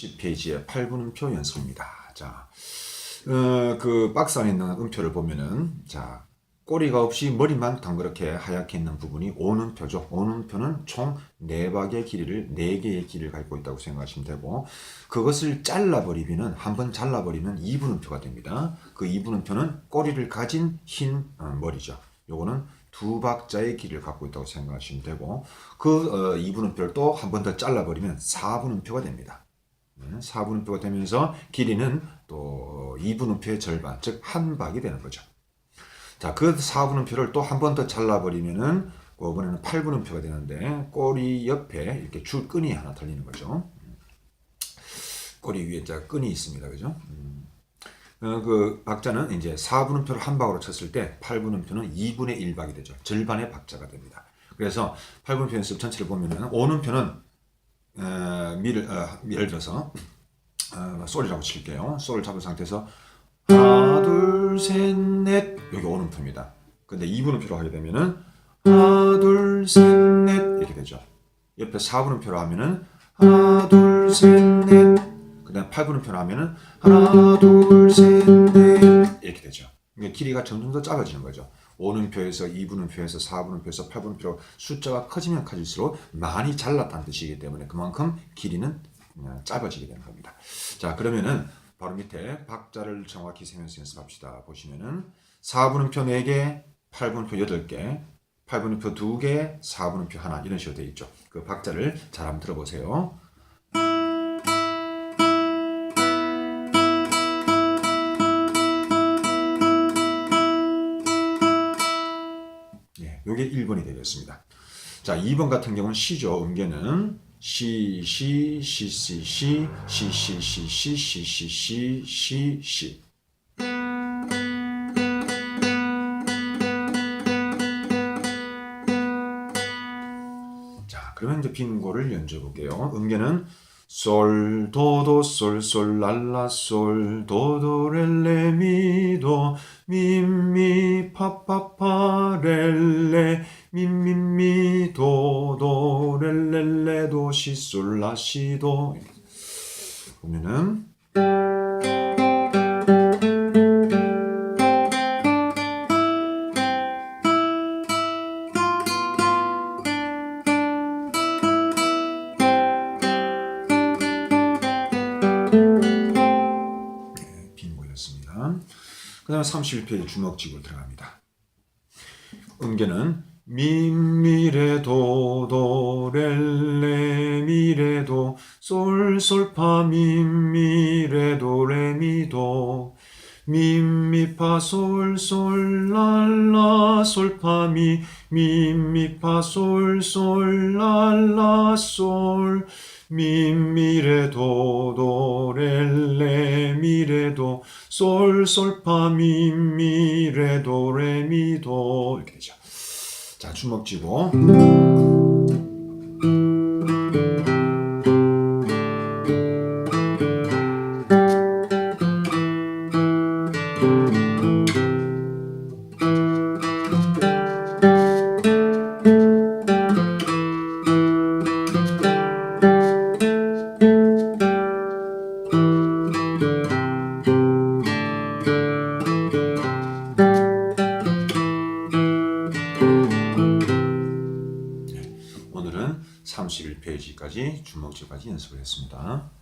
10페이지의 8분 음표 연습입니다. 자, 어, 그 박스 안에 있는 음표를 보면은 자 꼬리가 없이 머리만 덩그렇게 하얗게 있는 부분이 오음표죠. 오음표는 총 4박의 길이를 4개의 길이를 갖고 있다고 생각하시면 되고 그것을 잘라버리면 한 번 잘라버리면 2분음표가 됩니다. 그 2분음표는 꼬리를 가진 흰 어, 머리죠. 요거는 두 박자의 길이를 갖고 있다고 생각하시면 되고 그 어, 2분음표를 또 한 번 더 잘라버리면 4분음표가 됩니다. 4분음표가 되면서 길이는 또 2분음표의 절반, 즉 한 박이 되는 거죠. 자, 그 4분음표를 또 한 번 더 잘라버리면은 이번에는 8분음표가 되는데 꼬리 옆에 이렇게 줄 끈이 하나 달리는 거죠. 꼬리 위에 자 끈이 있습니다, 그죠? 음. 어, 그 박자는 이제 4분음표를 한 박으로 쳤을 때 8분음표는 2분의 1박이 되죠. 절반의 박자가 됩니다. 그래서 8분음표 연습 전체를 보면은 오음표는 어, 미를 어, 예를 들어서 어, 솔이라고 칠게요. 솔을 잡은 상태에서 하나 둘셋넷 여기 오음표입니다. 근데 2분음표로 하게 되면은 하나 둘셋넷 이렇게 되죠. 옆에 4분음표로 하면은 하나 둘셋넷 그다음 8분음표로 하면은 하나 둘셋넷 이렇게 되죠. 이게 길이가 점점 더 작아지는 거죠. 5분표에서 2분표에서 4분표에서 8분표 숫자가 커지면 커질수록 많이 잘랐다는 뜻이기 때문에 그만큼 길이는 어, 짧아지게 되는 겁니다. 자 그러면은 바로 밑에 박자를 정확히 세면서 연습합시다. 보시면은 4분음표 4개, 8분음표 8개, 8분음표 2개, 4분음표 하나 이런 식으로 되어 있죠. 그 박자를 잘 한번 들어보세요. 예, 요게 1번이 되겠습니다. 자, 2번 같은 경우는 시죠. 음계는 시, 시, 시, 시, 시, 시, 시, 시, 시, 시, 시, 시, 시, 시. 자, 그러면 이제 빈고를 연주해 볼게요. 음계는 솔, 도, 도, 솔, 솔, 랄라, 솔, 도, 도, 렐, 레, 미, 도, 미, 미, 파, 파, 파, 렐, 레, 미, 미, 미, 도, 도, 렐, 레, 레, 도, 시, 솔, 라, 시, 도. 보면은 그 다음에 31페이지 주먹집으로 들어갑니다. 음계는 미미레도 도렐레 미레도 솔솔파 미미레도 레미도 미미파 솔솔 랄라 솔파미 미미파 솔솔 랄라 솔. 미미레도 도렐레 미레도. 솔솔파 미미레도 레미도. 이렇게 되죠. 자 주먹 쥐고 31페이지까지 주먹 쥐까지 연습을 했습니다.